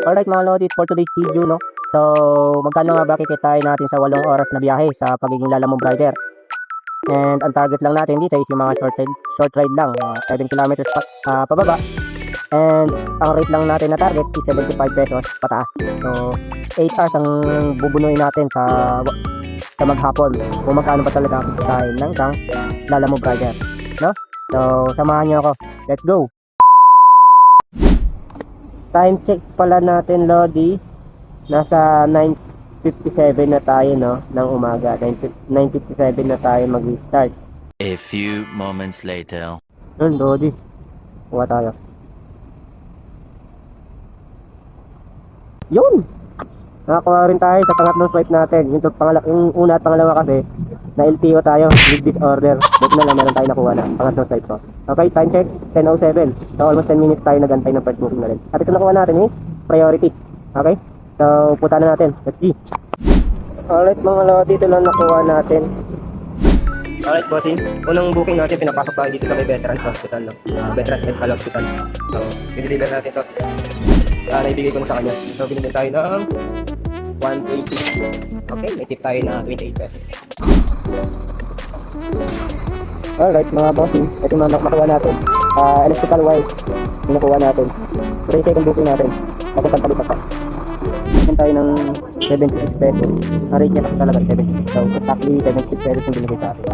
Alright mga Lodi, for today's video, no? So, magkano nga ba kikitain natin sa walong oras na biyahe sa pagiging lalamong rider? And ang target lang natin dito is yung mga short ride, short ride lang, mga 7 kilometers pa, ah, pababa. And ang rate lang natin na target is 75 pesos pataas. So, 8 hours ang bubunuin natin sa sa maghapon kung magkano pa talaga ang kikitain ng isang lalamong rider. No? So, samahan niyo ako. Let's go! Time check pala natin, Lodi. Nasa 9.57 na tayo, no? Ng umaga. 9.57 na tayo mag-start. A few moments later. Yun, Lodi. Kuha tayo. Yun! Nakakuha rin tayo sa pangatlong swipe natin. Yung, pangala, yung una at pangalawa kasi, na LTO tayo with disorder. Buti na meron tayo nakuha na. Pangatlong swipe ko. Okay, time check, 10.07. So, almost 10 minutes tayo nagantay ng first booking na rin. At ito nakuha natin is priority. Okay? So, punta na natin. Let's see. Alright mga lodi, dito lang nakuha natin. Alright, bossing. Unang booking natin, pinapasok tayo dito sa may Veterans Hospital, no? Uh, Veterans Medical Hospital. So, diniliver natin to. Uh, naibigay ko na sa kanya. So, binili tayo ng 120. Okay, may tip tayo na 28 pesos. Alright, mga bossing. Ito mga nakuha natin. Uh, electrical wire. Yung nakuha natin. So, yung second booking natin. Papuntang palipat pa. Yan tayo ng 76 pesos. Ang rate niya talaga 76. So, exactly 76 pesos yung binigay sa atin.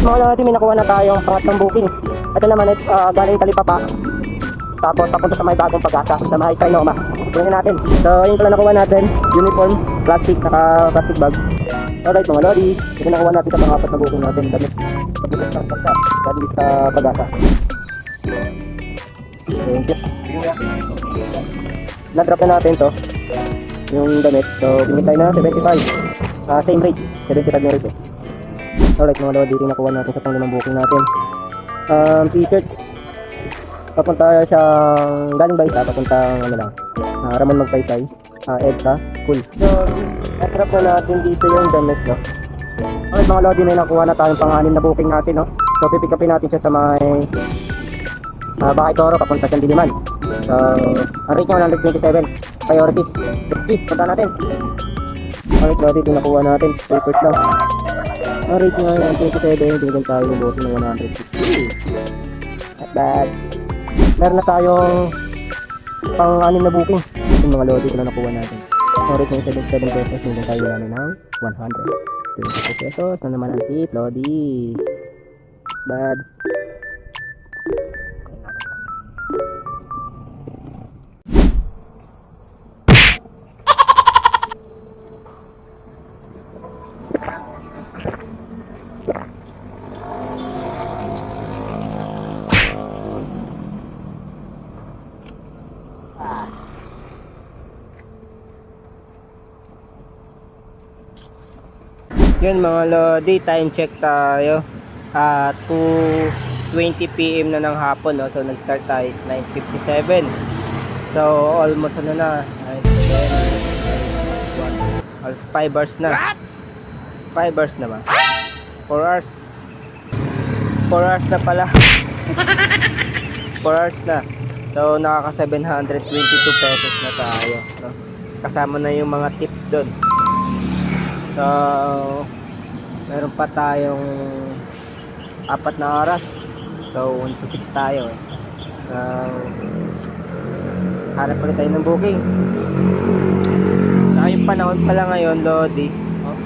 Mga natin, may nakuha na tayong pangatlong booking. Ito naman uh, galing Talipapa. Tapos papunta sa may bagong pag-asa sa may Trinoma. Tingnan natin. So, yun pala nakuha natin. Uniform, plastic, saka plastic bag. Alright mga lodi, ito nakuha natin sa pangapat na booking natin. Damit. Damit sa pag-asa. Thank you. Na-drop na natin to yung damit. So, bigyan tayo na 75. Ah, same rate. 75 na rate eh. Alright mga lodi, ito nakuha natin sa panglimang booking natin. Um, t-shirt. Papunta siyang galing ba isa? Papunta ano lang. Uh, Ramon Magsaysay. Uh, EDSA School. So, na-drop na natin dito yung damit, no? Alright mga lodi, may nakuha na tayong pang-anim na booking natin, no? So, pipick upin natin siya sa may uh, Bakay Toro, papunta siyang Diliman. So, ang rate niya 127. Priority. 50, punta natin. Alright, lodi, ito nakuha natin. Papers lang. Ang rate niya yung 27, binigyan tayo ng booking ng 150. Not bad. Meron na tayong pang-anim na booking. Yung mga lodi ko na nakuha natin. Ang rate niya 77 pesos, binigyan tayo namin ng 100. 22 pesos na naman ang tip, lodi. Bad. Yun mga lodi, time check tayo. At 2.20pm na ng hapon, no? So, nag-start tayo is 9.57. So, almost ano na, 9, 10, 1, almost 5 hours na. 5 hours na ba? 4 hours. 4 hours na pala. 4 hours na. So, nakaka 722 pesos na tayo. No? Kasama na yung mga tip doon. So, meron pa tayong apat na oras. So, 1 to 6 tayo. eh. So, hanap ulit tayo ng booking. Saka yung panahon pala ngayon, Lodi. Oh.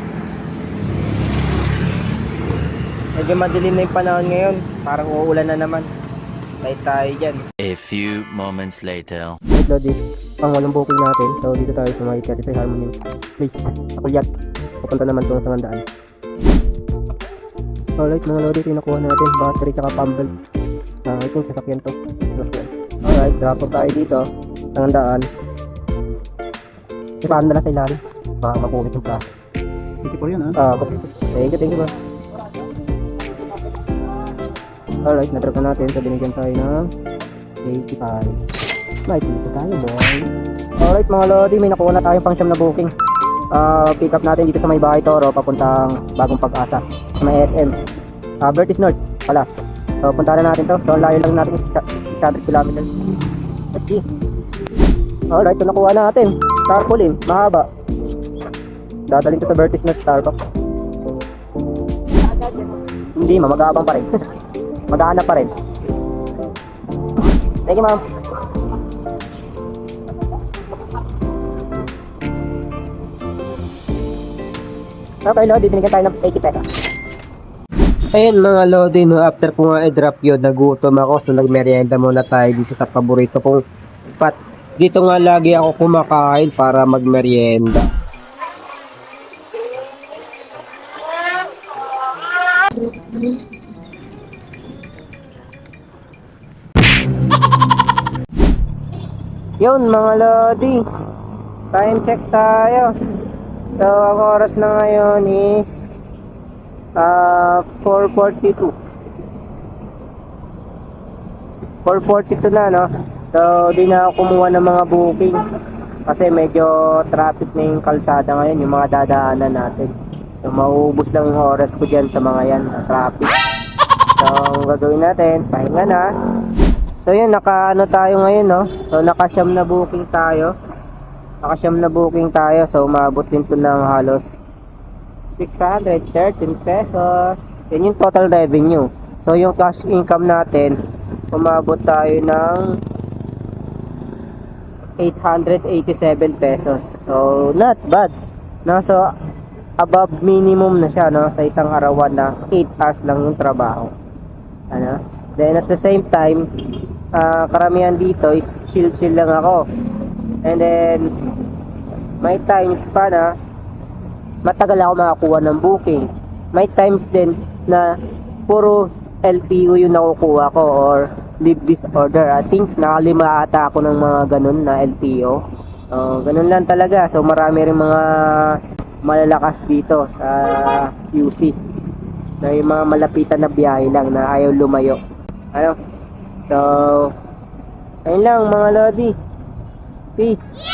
Medyo madilim na yung panahon ngayon. Parang uulan na naman. Tayo tayo dyan. A few moments later. Right, Lodi. Pang walong booking natin. So, dito tayo sa may 33 Harmony Place. Sa Kulyat. Papunta naman to sa Ngandaan. Alright, mga Lodi. Ito yung nakuha natin. Battery tsaka pumble. Uh, ito yung sasakyan to. Alright, drop tayo dito. Sa Ngandaan. Ipaano na lang sa ilalim. Baka mapulit yung plato. 54 yun ha? Ah, uh, thank you, thank you ba. Alright, na-drop na natin. So, binigyan tayo ng 85. Nice, dito tayo, boy. Alright, mga lodi, may nakuha na tayong pang siyam na booking. Ah, pick up natin dito sa may bahay Toro, papuntang bagong pag-asa. Sa may SM. Ah, Bertis North, pala. So, punta na natin to. So, layo lang natin is 600 kilometers. Let's see. Alright, ito nakuha natin. Tarpaulin, mahaba. Dadalhin ko sa Vertis Nut Starbucks. Hindi, ma, mag-aabang pa rin. Mag-aanap pa rin. Thank you, ma'am. Okay, Lodi, binigyan tayo ng 80 pesos. Ayun mga Lodi, no, after ko nga i-drop yun, nagutom ako, so nagmerienda muna tayo dito sa paborito kong spot. Dito nga lagi ako kumakain para magmerienda. Yun mga Lodi. Time check tayo. So, ang oras na ngayon is uh, 4.42. 4.42 na, no? So, di na ako kumuha ng mga booking. Kasi medyo traffic na yung kalsada ngayon, yung mga dadaanan natin. So, mauubos lang yung oras ko dyan sa mga yan, traffic. So, ang gagawin natin, pahinga na. So yun, naka ano tayo ngayon, no? So naka-siyam na booking tayo. Naka-siyam na booking tayo. So umabot din to ng halos 613 pesos. Yan yung total revenue. So yung cash income natin, umabot tayo ng 887 pesos. So not bad. No, so above minimum na siya, no? Sa isang arawan na 8 hours lang yung trabaho. Ano? Then at the same time, ah, karamihan dito is chill-chill lang ako. And then, may times pa na matagal ako makakuha ng booking. May times din na puro LTO yung nakukuha ko or leave disorder. I think nakalima ata ako ng mga ganun na LTO. Oh, ganun lang talaga. So marami rin mga malalakas dito sa QC. Na yung mga malapitan na biyahe lang na ayaw lumayo. Ano? So, ayun lang mga lodi. Peace.